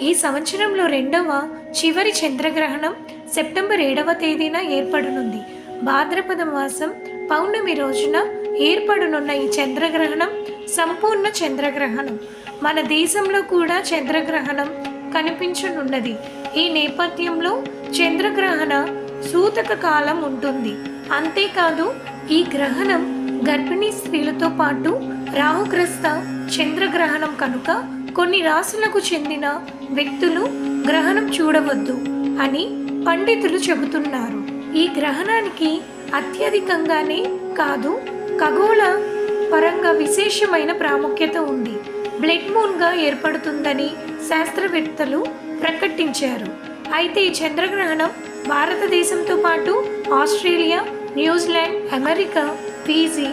ఈ సంవత్సరంలో రెండవ చివరి చంద్రగ్రహణం సెప్టెంబర్ ఏడవ తేదీన ఏర్పడనుంది. భాద్రపద మాసం పౌర్ణమి రోజున ఏర్పడనున్న ఈ చంద్రగ్రహణం సంపూర్ణ చంద్రగ్రహణం. మన దేశంలో కూడా చంద్రగ్రహణం కనిపించనున్నది. ఈ నేపథ్యంలో చంద్రగ్రహణ సూతక కాలం ఉంటుంది. అంతేకాదు ఈ గ్రహణం గర్భిణీ స్త్రీలతో పాటు రాహుగ్రస్త చంద్రగ్రహణం కనుక కొన్ని రాశులకు చెందిన వ్యక్తులు గ్రహణం చూడవద్దు అని పండితులు చెబుతున్నారు. ఈ గ్రహణానికి అత్యధికంగానే కాదు ఖగోళ పరంగా విశేషమైన ప్రాముఖ్యత ఉంది. బ్లడ్ మూన్గా ఏర్పడుతుందని శాస్త్రవేత్తలు ప్రకటించారు. అయితే ఈ చంద్రగ్రహణం భారతదేశంతో పాటు ఆస్ట్రేలియా న్యూజిలాండ్ అమెరికా ఫీజీ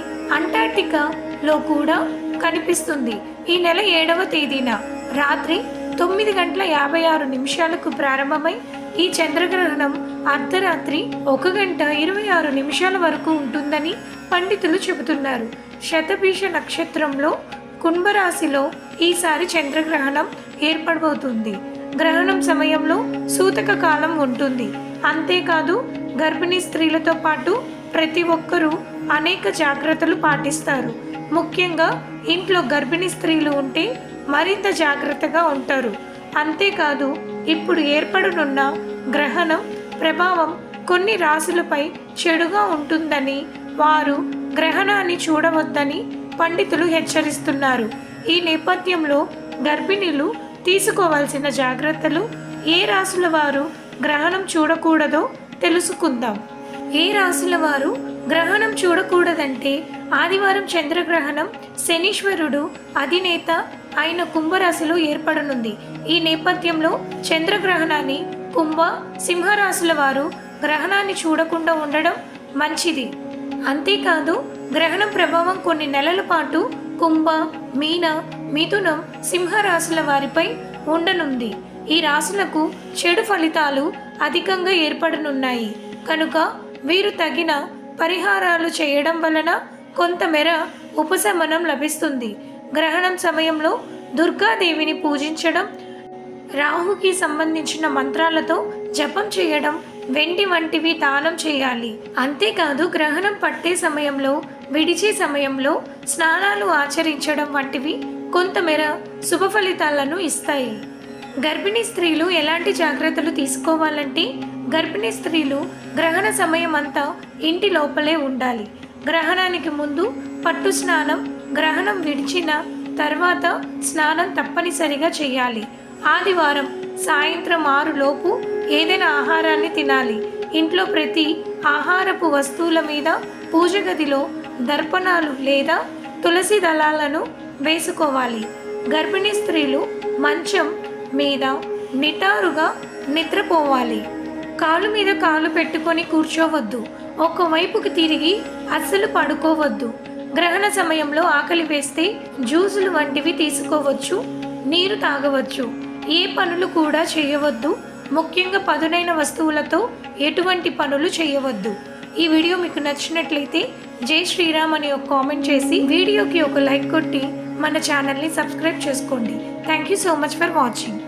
లో కూడా కనిపిస్తుంది. ఈ నెల ఏడవ తేదీన రాత్రి తొమ్మిది గంటల యాభై ఆరు నిమిషాలకు ప్రారంభమై ఈ చంద్రగ్రహణం అర్ధరాత్రి ఒక గంట ఇరవై ఆరు నిమిషాల వరకు ఉంటుందని పండితులు చెబుతున్నారు. శతభీష నక్షత్రంలో కుంభరాశిలో ఈసారి చంద్రగ్రహణం ఏర్పడబోతుంది. గ్రహణం సమయంలో సూతక కాలం ఉంటుంది. అంతేకాదు గర్భిణీ స్త్రీలతో పాటు ప్రతి ఒక్కరూ అనేక జాగ్రత్తలు పాటిస్తారు. ముఖ్యంగా ఇంట్లో గర్భిణీ స్త్రీలు ఉంటే మరింత జాగ్రత్తగా ఉంటారు. అంతేకాదు ఇప్పుడు ఏర్పడనున్న గ్రహణం ప్రభావం కొన్ని రాశులపై చెడుగా ఉంటుందని వారు గ్రహణాన్ని చూడవద్దని పండితులు హెచ్చరిస్తున్నారు. ఈ నేపథ్యంలో గర్భిణీలు తీసుకోవాల్సిన జాగ్రత్తలు ఏ రాశుల వారు గ్రహణం చూడకూడదో తెలుసుకుందాం. ఏ రాశుల వారు గ్రహణం చూడకూడదంటే ఆదివారం చంద్రగ్రహణం శనీశ్వరుడు అధినేత అయిన కుంభరాశిలో ఏర్పడనుంది. ఈ నేపథ్యంలో చంద్రగ్రహణాన్ని కుంభ సింహరాశుల వారు గ్రహణాన్ని చూడకుండా ఉండడం మంచిది. అంతేకాదు గ్రహణం ప్రభావం కొన్ని నెలల పాటు కుంభ మీన మిథునం సింహరాశుల వారిపై ఉండనుంది. ఈ రాశులకు చెడు ఫలితాలు అధికంగా ఏర్పడనున్నాయి. కనుక వీరు తగిన పరిహారాలు చేయడం వలన కొంతమేర ఉపశమనం లభిస్తుంది. గ్రహణం సమయంలో దుర్గాదేవిని పూజించడం రాహుకి సంబంధించిన మంత్రాలతో జపం చేయడం వెండి వంటివి దానం చేయాలి. అంతేకాదు గ్రహణం పట్టే సమయంలో విడిచే సమయంలో స్నానాలు ఆచరించడం వంటివి కొంతమేర శుభ ఫలితాలను ఇస్తాయి. గర్భిణీ స్త్రీలు ఎలాంటి జాగ్రత్తలు తీసుకోవాలంటే గర్భిణీ స్త్రీలు గ్రహణ సమయం అంతా ఇంటి లోపలే ఉండాలి. గ్రహణానికి ముందు పట్టు స్నానం గ్రహణం విడిచిన తర్వాత స్నానం తప్పనిసరిగా చేయాలి. ఆదివారం సాయంత్రం ఆరులోపు ఏదైనా ఆహారాన్ని తినాలి. ఇంట్లో ప్రతి ఆహారపు వస్తువుల మీద పూజ గదిలో దర్పణాలు లేదా తులసి దళాలను వేసుకోవాలి. గర్భిణీ స్త్రీలు మంచం మీద నిటారుగా నిద్రపోవాలి. కాలు మీద కాలు పెట్టుకొని కూర్చోవద్దు. ఒకవైపుకి తిరిగి అస్సలు పడుకోవద్దు. గ్రహణ సమయంలో ఆకలి వేస్తే జ్యూసులు వంటివి తీసుకోవచ్చు నీరు తాగవచ్చు. ఏ పనులు కూడా చేయవద్దు. ముఖ్యంగా పదునైన వస్తువులతో ఎటువంటి పనులు చేయవద్దు. ఈ వీడియో మీకు నచ్చినట్లయితే జై శ్రీరామ్ అని ఒక కామెంట్ చేసి వీడియోకి ఒక లైక్ కొట్టి మన ఛానల్ని సబ్స్క్రైబ్ చేసుకోండి. Thank you so much for watching